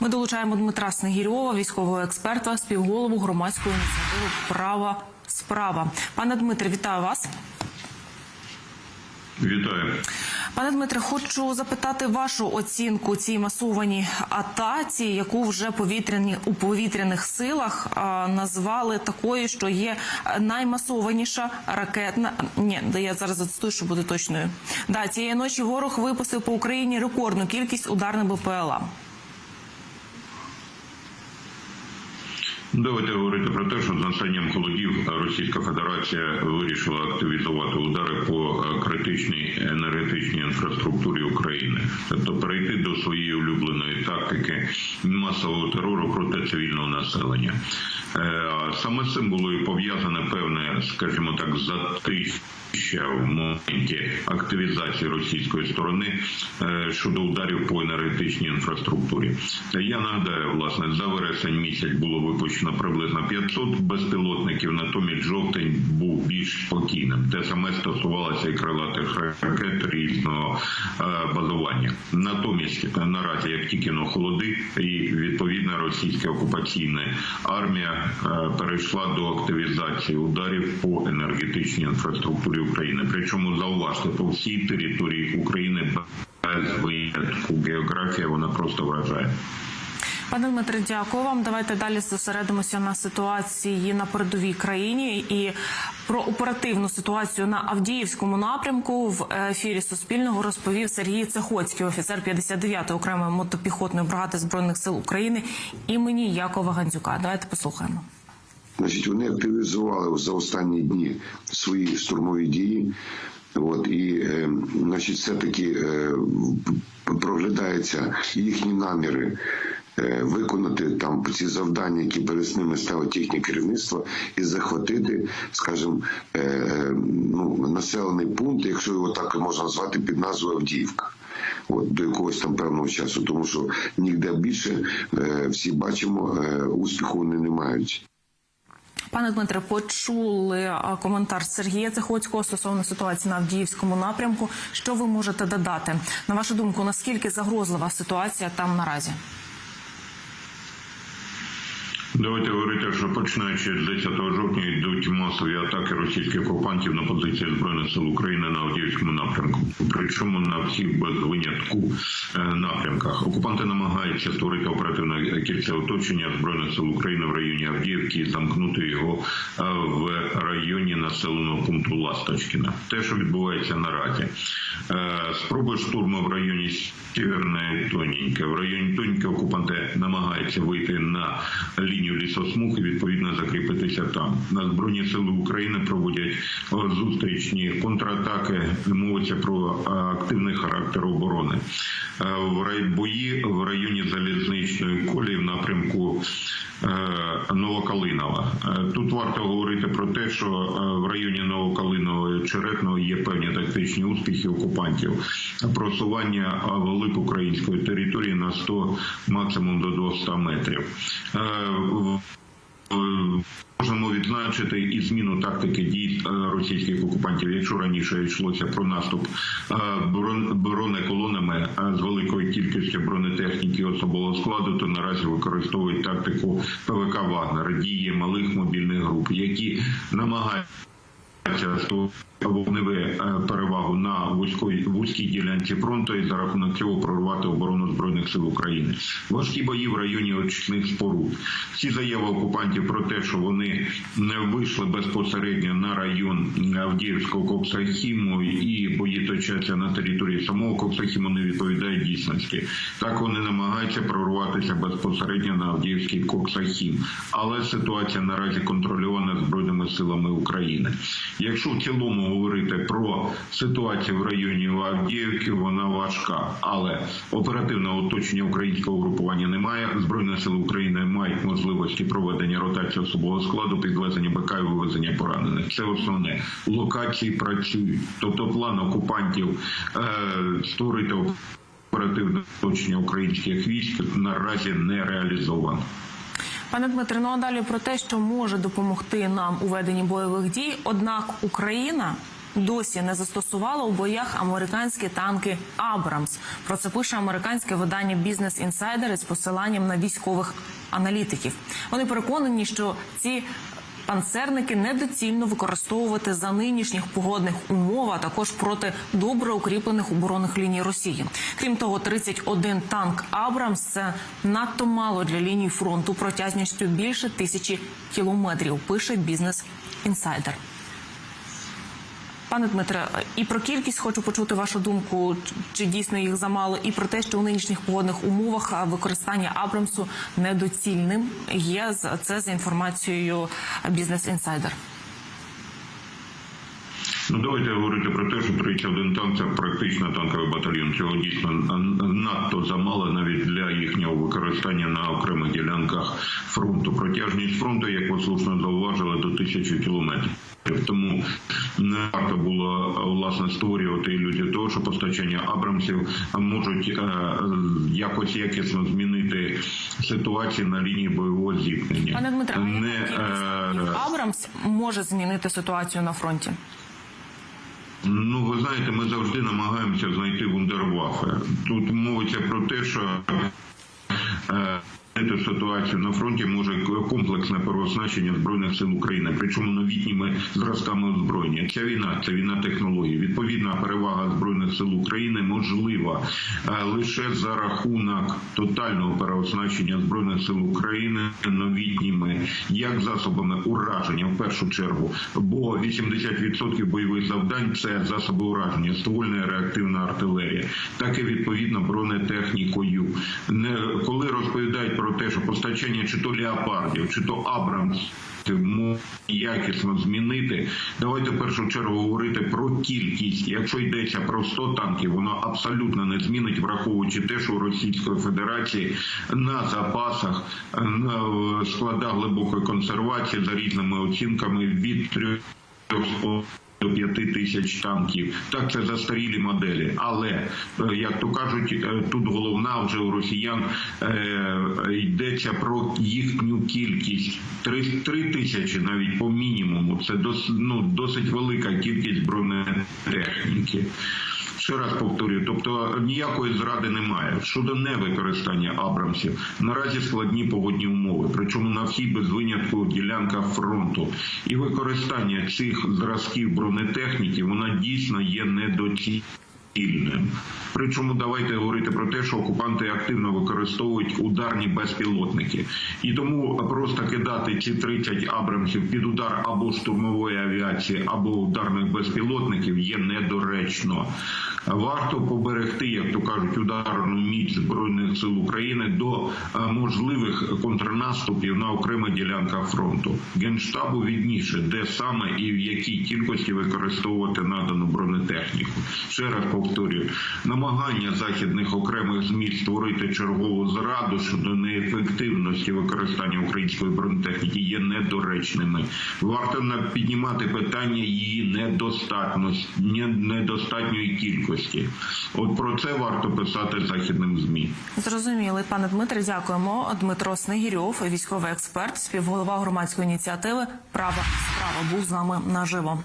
Ми долучаємо Дмитра Снегірьова, військового експерта, співголову громадської ініціативи Права справа. Пане Дмитре, вітаю вас. Вітаю. Пане Дмитре, хочу запитати вашу оцінку цій масованій атаці, яку вже повітряні у повітряних силах а, назвали такою, що є наймасованіша ракетна. Ні, да я зараз зацитую, що буде точною. Да, цієї ночі ворог випустив по Україні рекордну кількість ударних БПЛА. Давайте говорити про те, що з настанням холодів Російська Федерація вирішила активізувати удари по е, критичній енергетичній інфраструктурі України, тобто перейти до своєї улюбленої тактики масового терору проти цивільного населення. Е, Саме з цим було і пов'язане певне, скажімо так, затища в моменті активізації російської сторони е, щодо ударів по енергетичній інфраструктурі. Я нагадаю, власне, за вересень місяць було випущено приблизно 500 безпілотників. Натомість жовтень був більш спокійним. Те саме стосувалося і крилатих ракет різного е, базування. Натомість наразі, як тільки на холоди, і відповідна російська окупаційна армія е, перейшла до активізації ударів по енергетичній інфраструктурі України. Причому зауважте по всій території України без винятку географія вона просто вражає. Пане Дмитре, дякую вам. Давайте далі зосередимося на ситуації на передовій країні і про оперативну ситуацію на Авдіївському напрямку в ефірі Суспільного розповів Сергій Цехоцький, офіцер 59-ї окремої мотопіхотної бригади збройних сил України імені Якова Гандзюка. Давайте послухаємо. Значить, вони активізували за останні дні свої штурмові дії. От і е, значить, все таки е, проглядаються їхні наміри. е, Виконати там ці завдання, які перед ними ставить їхнє керівництво, і захватити, скажімо, ну, населений пункт, якщо його так можна назвати, під назвою Авдіївка. От до якогось там певного часу, тому що ніде більше всі бачимо, успіху вони не мають. Пане Дмитре, почули коментар Сергія Цехоцького стосовно ситуації на Авдіївському напрямку. Що ви можете додати? На вашу думку, наскільки загрозлива ситуація там наразі? Давайте говорити, що починаючи з 10 жовтня йдуть масові атаки російських окупантів на позиції збройних сил України на Авдіївському напрямку. Причому на всіх без винятку е, напрямках. Окупанти намагаються створити оперативне кільце оточення збройних сил України в районі Авдіївки і замкнути його е, в районі населеного пункту Ласточкіна. Те, що відбувається наразі, Е, спроби штурму в районі Сєверне Тоненьке. В районі Тоненьке окупанти намагаються вийти на лінію лісосмуг і відповідно закріпитися там. На збройні сили України проводять е, зустрічні контратаки. Мовиться про е, активний характер оборони. Е, В бої в районі залізничної колії в напрямку. Е, Новокалинова. Е, Тут варто говорити про те, що е, в районі Новокалиного і Черетного є певні тактичні успіхи окупантів. Просування велик української території на 100, максимум до 200 метрів. Е, Можемо відзначити і зміну тактики дій е, російських окупантів. Якщо раніше йшлося про наступ е, брон- бронеколонами з великою кількістю бронетехніки особового складу, то наразі використовують тактику ПВК Вагнер, дії малих мобільних груп, які намагаються вогневе е, перевагу на вузької вузькій ділянці фронту і за рахунок цього прорвати оборону збройних сил України. Важкі бої в районі очисних споруд. Всі заяви окупантів про те, що вони не вийшли безпосередньо на район Авдіївського Коксахіму і бої точаться на території самого Коксахіму, не відповідають дійсності. Так вони намагаються прорватися безпосередньо на Авдіївський Коксахім, але ситуація наразі контрольована збройними силами України. Якщо в цілому говорити про ситуацію в районі Авдіївки, вона важка, але оперативного оточення українського групування немає. Збройні сили України мають можливості проведення ротації особового складу, підвезення БК і вивезення поранених. Це основне. Локації працюють, тобто план окупантів е, створити оперативне оточення українських військ наразі не реалізовано. Пане Дмитре, ну а далі про те, що може допомогти нам у веденні бойових дій. Однак Україна досі не застосувала у боях американські танки Абрамс. Про це пише американське видання Бізнес Інсайдер із посиланням на військових аналітиків. Вони переконані, що ці Панцерники недоцільно використовувати за нинішніх погодних умов, а також проти добре укріплених оборонних ліній Росії. Крім того, 31 танк Абрамс це надто мало для ліній фронту протяжністю більше тисячі кілометрів. Пише бізнес інсайдер. Пане Дмитре, і про кількість хочу почути вашу думку, чи дійсно їх замало, і про те, що у нинішніх погодних умовах використання Абрамсу недоцільним є це за інформацією Бізнес Інсайдер. Ну, давайте говорити про те, що 31 танк це практично танковий батальйон. Цього дійсно надто замало навіть для їхнього використання на окремих ділянках фронту. Протяжність фронту, як ви слушно зауважили, до тисячі кілометрів. Тому не варто було власне створювати ілюзію того, що постачання Абрамсів можуть е, якось якісно змінити ситуацію на лінії бойового зіткнення. Пане Дмитре, а не е, Абрамс може змінити ситуацію на фронті? Ну, ви знаєте, ми завжди намагаємося знайти вундервафи. Тут мовиться про те, що е, ситуацію на фронті може комплексне переоснащення збройних сил України, причому новітніми зразками озброєння. Ця війна це війна технологій. Відповідна перевага збройних сил України можлива е, лише за рахунок тотального переоснащення збройних сил України новітніми як засобами ураження в першу чергу, бо 80% бойових завдань це засоби ураження, ствольна реактивна артилерія, так і відповідно бронетехнікою. Не коли розповідають те, що постачання чи то леопардів, чи то Абрамс. якісно змінити. Давайте в першу чергу говорити про кількість. Якщо йдеться про 100 танків, воно абсолютно не змінить, враховуючи те, що у Російської Федерації на запасах на складах глибокої консервації за різними оцінками від 3,5 до 5 тисяч танків. Так, це застарілі моделі. Але, е, як то кажуть, е, тут головна вже у росіян е, йдеться про їхню кількість. Три, три тисячі навіть по мінімуму. Це дос, ну, досить велика кількість бронетехніки. Ще раз повторюю, тобто ніякої зради немає щодо невикористання Абрамсів. Наразі складні погодні умови, причому на всій без винятку ділянка фронту. І використання цих зразків бронетехніки вона дійсно є недоцільним. Причому давайте говорити про те, що окупанти активно використовують ударні безпілотники, і тому просто кидати ці 30 абрамсів під удар або штурмової авіації, або ударних безпілотників є недоречно. Варто поберегти, як то кажуть, ударну міць збройних сил України до е, можливих контрнаступів на окремих ділянках фронту. Генштабу відніше, де саме і в якій кількості використовувати надану бронетехніку. Ще раз повторюю, намагання західних окремих змі створити чергову зраду щодо неефективності використання української бронетехніки є недоречними. Варто піднімати питання її недостатності, недостатньої кількості. От про це варто писати західним змі. Зрозуміли, пане Дмитре, дякуємо. Дмитро Снегірьов, військовий експерт, співголова громадської ініціативи Права справа був з нами наживо.